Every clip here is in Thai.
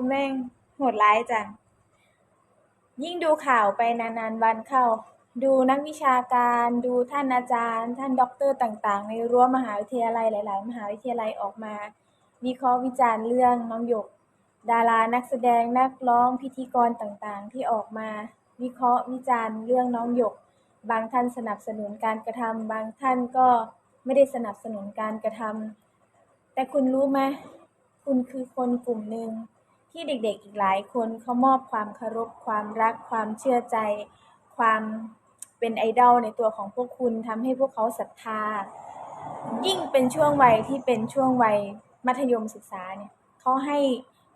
มแม่งโหดร้ายจัง ยิ่งดูข่าวไปนานๆวันเข้า ดูนักวิชาการดูท่านอาจารย์ ท่านด็อกเตอร์ต่างๆ ในรั้วมหาวิทยาลัยหลาย ๆ มหาวิทยาลัยออกมา วิเคราะห์วิจารณ์เรื่องน้องหยก ดารานักแสดงนักร้องพิธีกรต่างๆ ที่ออกมา วิเคราะห์วิจารณ์เรื่องน้องหยก บางท่านสนับสนุนการกระทำบางท่านก็ไม่ได้สนับสนุนการกระทำแต่คุณรู้ไหมคุณคือคนกลุ่มหนึ่ง ที่เด็กๆอีกหลายคนเขามอบความเคารพ ความรัก ความเชื่อใจ ความเป็นไอดอลในตัวของพวกคุณทำให้พวกเขาศรัทธา ยิ่งเป็นช่วงวัยที่เป็นช่วงวัยมัธยมศึกษาเนี่ยเขาให้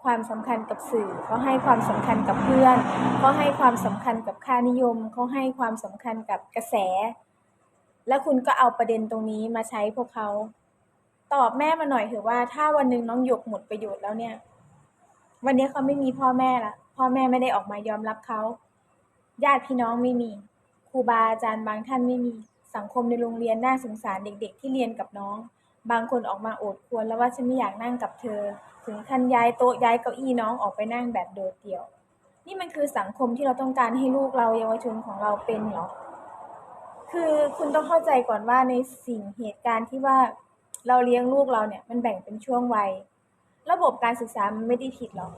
ความสำคัญกับสื่อเขาให้ความสำคัญกับเพื่อนเขาให้ความสำคัญกับค่านิยมเขาให้ความสำคัญกับกระแส แล้วคุณก็เอาประเด็นตรงนี้มาใช้พวกเขา ตอบแม่มาหน่อยเถอะว่า ถ้าวันหนึ่งน้องหยกหมดประโยชน์แล้วเนี่ย วันนี้เขาไม่มีพ่อแม่ละพ่อแม่ไม่ได้ออกมายอมรับเขา ญาติพี่น้องไม่มี ครูบาอาจารย์บางท่านไม่มี สังคมในโรงเรียนน่าสงสารเด็ก ๆ ที่เรียนกับน้อง บางคนออกมาโอดควรแล้วว่าฉันไม่อยากนั่งกับเธอ ถึงขั้นย้ายโต๊ะย้ายเก้าอี้น้องออกไปนั่งแบบโดดเดี่ยว นี่มันคือสังคมที่เราต้องการให้ลูกเราเยาวชนของเราเป็นหรอ คือคุณต้องเข้าใจก่อนว่าในสิ่งเหตุการณ์ที่ว่าเราเลี้ยงลูกเราเนี่ยมันแบ่งเป็นช่วงวัย ระบบการศึกษามันไม่ได้ผิดหรอก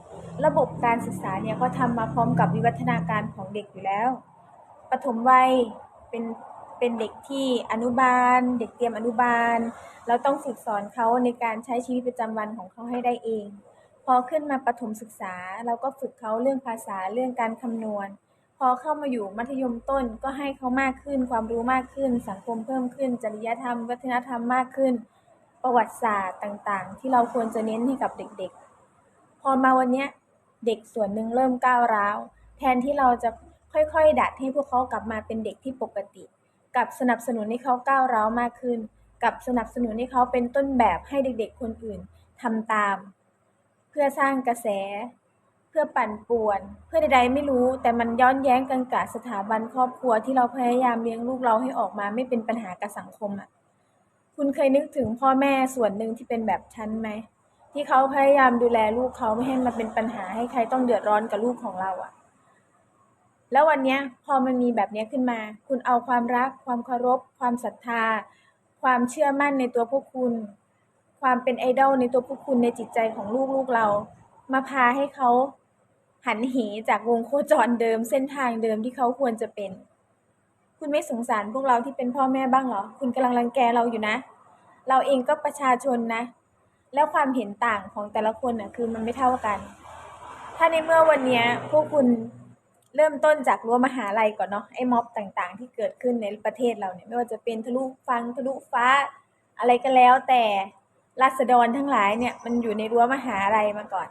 ระบบการศึกษาเนี่ยเขาทำมาพร้อมกับวิวัฒนาการของเด็กอยู่แล้ว ปฐมวัยเป็นเป็นเด็กที่อนุบาล เด็กเตรียมอนุบาล เราต้องฝึกสอนเขาในการใช้ชีวิตประจำวันของเขาให้ได้เอง พอขึ้นมาประถมศึกษา เราก็ฝึกเขาเรื่องภาษาเรื่องการคำนวณ พอเข้ามาอยู่มัธยมต้นก็ให้เขามากขึ้น ความรู้มากขึ้น สังคมเพิ่มขึ้น จริยธรรม วัฒนธรรมมากขึ้น ประวัติศาสตร์ต่างๆ ที่เราควรจะเน้นให้กับเด็กๆ พอมาวันนี้เด็กส่วนหนึ่งเริ่มก้าวร้าว แทนที่เราจะค่อยๆ ดัดให้พวกเขากลับมาเป็นเด็กที่ปกติ กับสนับสนุนให้เขาก้าวร้าวมากขึ้น กับสนับสนุนให้เขาเป็นต้นแบบให้เด็กๆ คนอื่นทำตาม เพื่อสร้างกระแส เพื่อปั่นป่วน เพื่อใดๆไม่รู้ แต่มันย้อนแย้งกันกับสถาบันครอบครัวที่เราพยายามเลี้ยงลูกเราให้ออกมาไม่เป็นปัญหากับสังคมอะ คุณเคยนึกถึงพ่อแม่ส่วนหนึ่งที่เป็นแบบฉันไหม ที่เขาพยายามดูแลลูกเขาไม่ให้มันเป็นปัญหาให้ใครต้องเดือดร้อนกับลูกของเราอะแล้ววันนี้พอมันมีแบบนี้ขึ้นมา คุณเอาความรัก ความเคารพ ความศรัทธา ความเชื่อมั่นในตัวพวกคุณ ความเป็นไอดอลในตัวพวกคุณในจิตใจของลูกลูกเรา มาพาให้เขาหันเหจากวงโคจรเดิมเส้นทางเดิมที่เขาควรจะเป็น คุณไม่สงสารพวกเราที่เป็นพ่อแม่บ้างเหรอ คุณกำลังรังแกเราอยู่นะ เราเองก็ประชาชนนะ แล้วความเห็นต่างของแต่ละคนน่ะคือมันไม่เท่ากัน ถ้าในเมื่อวันนี้พวกคุณเริ่มต้นจากรั้วมหาลัยก่อนเนาะไอ้ม็อบต่างๆ ที่เกิดขึ้นในประเทศเราเนี่ยไม่ว่าจะเป็นทะลุฟังทะลุฟ้า อะไรก็แล้วแต่ราษฎรทั้งหลายเนี่ยมันอยู่ในรั้วมหาลัยมาก่อน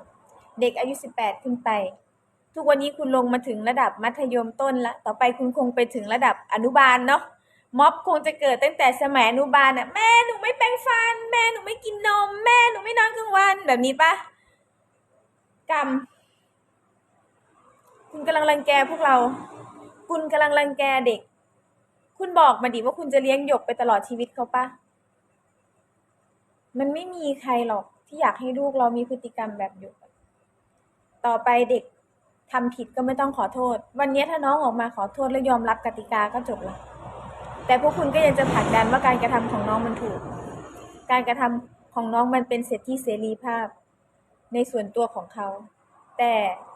เด็กอายุ 18 ขึ้นไป ทุกวันนี้คุณลงมาถึงระดับมัธยมต้นละ ต่อไปคุณคงไปถึงระดับอนุบาลเนาะ ม็อบคงจะเกิดตั้งแต่สมัยอนุบาลอะแม่หนูไม่แปรงฟัน แม่หนูไม่กินนม แม่หนูไม่นอนกลางวันแบบนี้ปะกรรม คุณกำลังรังแกพวกเรา คุณกำลังรังแกเด็ก คุณบอกมาดิว่าคุณจะเลี้ยงหยกไปตลอดชีวิตเขาปะมันไม่มีใครหรอกที่อยากให้ลูกเรามีพฤติกรรมแบบหยก ต่อไปเด็ก ทำผิดก็ไม่ต้องขอโทษ วันนี้ถ้าน้องออกมาขอโทษและยอมรับกติกาก็จบละแต่พวกคุณก็ยังจะผลักดันว่าการกระทำของน้องมันถูก การกระทำของน้องมันเป็นสิทธิเสรีภาพ ในส่วนตัวของเขา แต่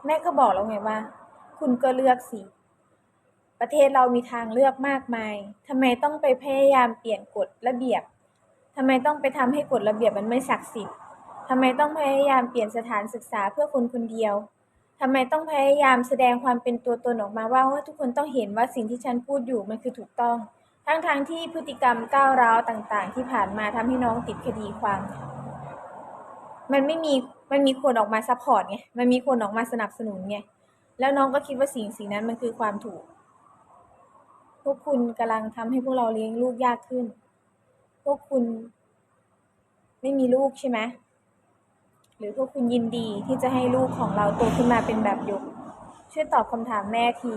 แม่ก็บอกแล้วไงว่า คุณก็เลือกสิประเทศเรามีทางเลือกมากมายทำไมต้องไปพยายามเปลี่ยนกฎระเบียบทำไมต้องไปทำให้กฎระเบียบมันไม่ศักดิ์สิทธิ์ทำไมต้องพยายามเปลี่ยนสถานศึกษาเพื่อคนคนเดียว ทำไมต้องพยายามแสดงความเป็นตัวตนออกมาว่าว่าทุกคนต้องเห็นว่าสิ่งที่ฉันพูดอยู่มันคือถูกต้อง ทั้งทางๆที่พฤติกรรมก้าวร้าวต่างๆ ที่ผ่านมาทำให้น้องติดคดีความ มันไม่มีมันมีคนออกมาซัพพอร์ตไงมันมีคนออกมาสนับสนุนไงแล้วน้องก็คิดว่าสิ่งสิ่งนั้นมันคือความถูก พวกคุณกำลังทำให้พวกเราเลี้ยงลูกยากขึ้น พวกคุณไม่มีลูกใช่ไหม หรือพวกคุณยินดีที่จะให้ลูกของเราโตขึ้นมาเป็นแบบยกช่วยตอบคำถามแม่ที